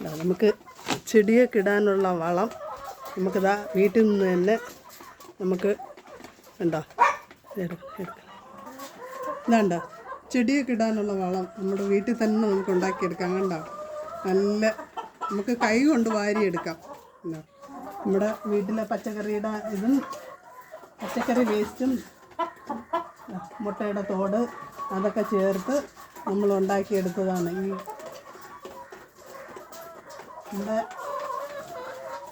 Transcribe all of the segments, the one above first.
നമുക്ക് ചെടിയൊക്കെ ഇടാനുള്ള വളം നമുക്കിതാ വീട്ടിൽ നിന്ന് തന്നെ നമുക്ക് ഉണ്ടോ ഇതാണ്ടോ ചെടിയൊക്കെ ഇടാനുള്ള വളം നമ്മുടെ വീട്ടിൽ തന്നെ നമുക്ക് ഉണ്ടാക്കിയെടുക്കാം കണ്ടോ? നല്ല നമുക്ക് കൈ കൊണ്ട് വാരിയെടുക്കാം. കണ്ടോ? നമ്മുടെ വീട്ടിലെ പച്ചക്കറിയുടെ ഇതും പച്ചക്കറി വേസ്റ്റും മുട്ടയുടെ തോട് അതൊക്കെ ചേർത്ത് നമ്മൾ ഉണ്ടാക്കിയെടുത്തതാണ് ഈ നമ്മുടെ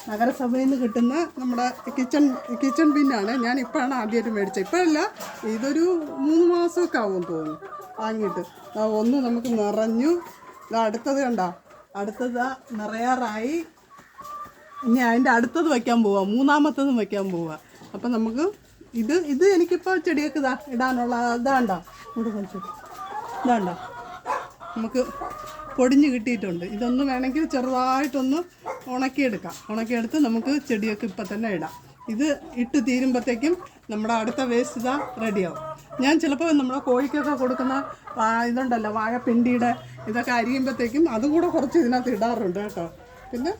നഗരസഭയിൽ നിന്ന് കിട്ടുന്ന നമ്മുടെ കിച്ചൺ കിച്ചൺ ബിന്നാണ് ഞാൻ ഇപ്പോഴാണ് ആദ്യമായിട്ട് മേടിച്ചത്. ഇപ്പോഴല്ല ഇതൊരു മൂന്ന് മാസമൊക്കെ ആവും തോന്നുന്നു വാങ്ങിയിട്ട്. ഒന്ന് നമുക്ക് നിറഞ്ഞു. അടുത്തത് കണ്ടോ. അടുത്തത് നിറയാറായി. ഇനി അതിന്റെ അടുത്തത് വയ്ക്കാൻ പോവാ. മൂന്നാമത്തതും വയ്ക്കാൻ പോവാ. അപ്പം നമുക്ക് ഇത് ഇത് എനിക്കിപ്പോൾ ചെടിയൊക്കെ ഇതാ ഇടാനുള്ള ഇതാണ്ടോ ഇവിടെ കളിച്ചു ഇതാണ്ടോ നമുക്ക് പൊടിഞ്ഞ് കിട്ടിയിട്ടുണ്ട്. ഇതൊന്ന് വേണമെങ്കിൽ ചെറുതായിട്ടൊന്ന് ഉണക്കിയെടുക്കാം. ഉണക്കിയെടുത്ത് നമുക്ക് ചെടിയൊക്കെ ഇപ്പം തന്നെ ഇടാം. ഇത് ഇട്ട് തീരുമ്പോഴത്തേക്കും നമ്മുടെ അടുത്ത വേസ്റ്റ് ഇതാ റെഡിയാവും. ഞാൻ ചിലപ്പോൾ നമ്മുടെ കോഴിക്കൊക്കെ കൊടുക്കുന്ന ഇതുണ്ടല്ലോ വാഴപ്പിണ്ടിയുടെ ഇതൊക്കെ അരിയുമ്പോഴത്തേക്കും അതും കൂടെ കുറച്ച് ഇതിനകത്ത് ഇടാറുണ്ട് കേട്ടോ. പിന്നെ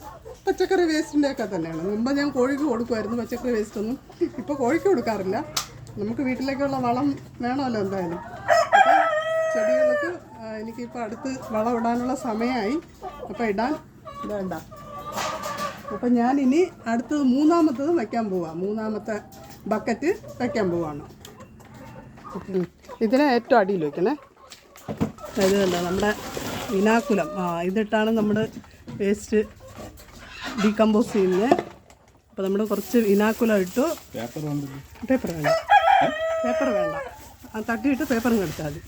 പച്ചക്കറി വേസ്റ്റിന്റെയൊക്കെ തന്നെയാണ്. മുമ്പ് ഞാൻ കോഴിക്ക് കൊടുക്കുമായിരുന്നു പച്ചക്കറി വേസ്റ്റൊന്നും. ഇപ്പോൾ കോഴിക്ക് കൊടുക്കാറില്ല. നമുക്ക് വീട്ടിലേക്കുള്ള വളം വേണമല്ലോ എന്തായാലും. ചെടികൾക്ക് എനിക്കിപ്പോൾ അടുത്ത് വളം ഇടാനുള്ള സമയമായി. അപ്പോൾ ഇടാൻ വേണ്ട. അപ്പം ഞാൻ ഇനി അടുത്തത് മൂന്നാമത്തത് വയ്ക്കാൻ പോവാം. മൂന്നാമത്തെ ബക്കറ്റ് വയ്ക്കാൻ പോവാണ്. ഇതിനെ ഏറ്റവും അടിയിൽ വയ്ക്കണേ ഇത് നമ്മുടെ വിനാക്കുലം ആ ഇതിട്ടാണ് നമ്മൾ വേസ്റ്റ് ഡീകമ്പോസ് ചെയ്യുന്നത് അപ്പോൾ നമ്മൾ കുറച്ച് വിനാക്കുലം ഇട്ടു. പേപ്പർ വേണ്ട. പേപ്പർ വേണ്ട. ആ തട്ടിയിട്ട് പേപ്പറും എടുത്താൽ മതി.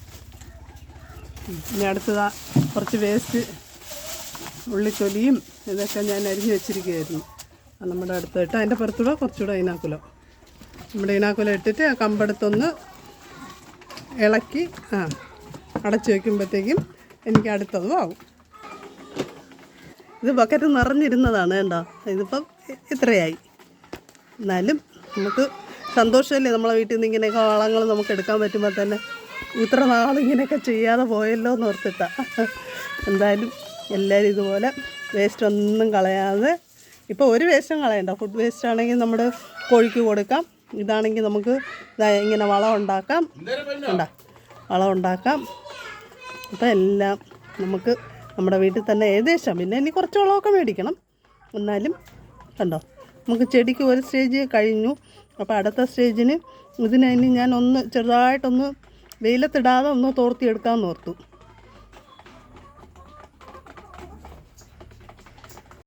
ഇനി അടുത്തതാ കുറച്ച് വേസ്റ്റ് ഉള്ളിത്തൊലിയും ഇതൊക്കെ ഞാൻ അരിഞ്ഞ് വെച്ചിരിക്കുകയായിരുന്നു. നമ്മുടെ അടുത്തിട്ട് അതിന്റെ പുറത്തൂടെ കുറച്ചുകൂടെ ഇനാക്കുലം. നമ്മുടെ ഇനാക്കുലം ഇട്ടിട്ട് ആ കമ്പെടുത്തൊന്ന് ഇളക്കി ആ അടച്ചു വയ്ക്കുമ്പോഴത്തേക്കും എനിക്ക് അടുത്തതും ആവും. ഇത് ബക്കറ്റ് നിറഞ്ഞിരുന്നതാണ് കേട്ടോ ഇതിപ്പം ഇത്രയായി. എന്നാലും നമുക്ക് സന്തോഷമല്ലേ നമ്മളെ വീട്ടിൽ നിന്ന് ഇങ്ങനെയൊക്കെ വളങ്ങൾ നമുക്ക് എടുക്കാൻ പറ്റുമ്പോൾ തന്നെ? ഇത്ര നാളിങ്ങനെയൊക്കെ ചെയ്യാതെ പോയല്ലോ എന്ന് ഓർത്തിട്ടാ. എന്തായാലും എല്ലാവരും ഇതുപോലെ വേസ്റ്റ് ഒന്നും കളയാതെ ഇപ്പോൾ ഒരു വേസ്റ്റും കളയണ്ട. ഫുഡ് വേസ്റ്റ് ആണെങ്കിൽ നമ്മൾ കോഴിക്ക് കൊടുക്കാം. ഇതാണെങ്കിൽ നമുക്ക് ഇങ്ങനെ വളം ഉണ്ടാക്കാം. ഉണ്ടാ വളം ഉണ്ടാക്കാം. അപ്പോൾ എല്ലാം നമുക്ക് നമ്മുടെ വീട്ടിൽ തന്നെ ഏകദേശം. പിന്നെ ഇനി കുറച്ച് വളമൊക്കെ മേടിക്കണം. എന്നാലും കണ്ടോ? നമുക്ക് ചെടിക്ക് ഒരു സ്റ്റേജ് കഴിഞ്ഞു. അപ്പോൾ അടുത്ത സ്റ്റേജിന് ഇതിന് ഞാൻ ഒന്ന് ചെറുതായിട്ടൊന്ന് വെയിലത്തിടാതെ ഒന്ന് തോർത്തിയെടുക്കാമെന്ന് ഓർത്തു.